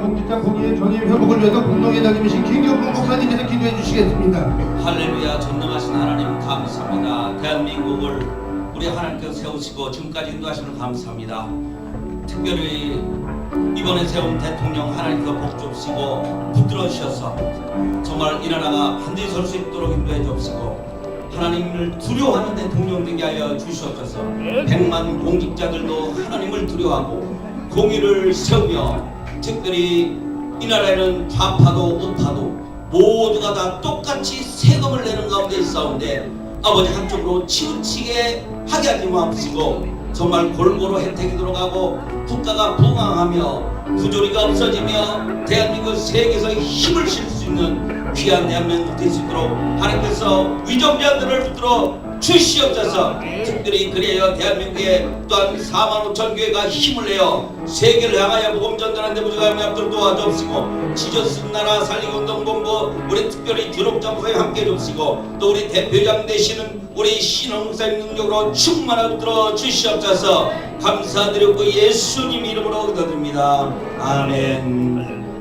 공직장 공의의 전임 회복을 위해서 공동의 장님이신 김경국 목사님께서 기도해 주시겠습니다. 할렐루야 전능하신 하나님 감사합니다. 대한민국을 우리 하나님께서 세우시고 지금까지 인도하시는 감사합니다. 특별히 이번에 세운 대통령 하나님께서 복 줍시고 붙들어 주셔서 정말 이 나라가 반드시 설 수 있도록 인도해 주옵시고 하나님을 두려워하는 대통령 되게 하여 주시옵소서 백만 공직자들도 하나님을 두려워하고 공의를 세우며 특별히 이 나라에는 좌파도 우파도 모두가 다 똑같이 세금을 내는 가운데 있사온데 아버지 한쪽으로 치우치게 하게 하지 마옵시고 정말 골고루 혜택이 들어가고 국가가 부강하며 부조리가 없어지며 대한민국 세계에서 힘을 실 수 있는 귀한 대한민국 될 수 있도록 하나님께서 위정자들을 붙들어 주시옵소서 특별히 그래야 대한민국에 또한 4만 5천 교회가 힘을 내어 세계를 향하여 복음 전달하는 데 부족함이 없도록 도와주옵시고 지저스 나라 살리기 운동본부 우리 특별히 목사님 함께 해주시고 또 우리 대표장 되시는 우리 신흥 목사님 능력으로 충만하게 들어 주시옵소서 감사드리고 예수님 이름으로 기도드립니다. 아멘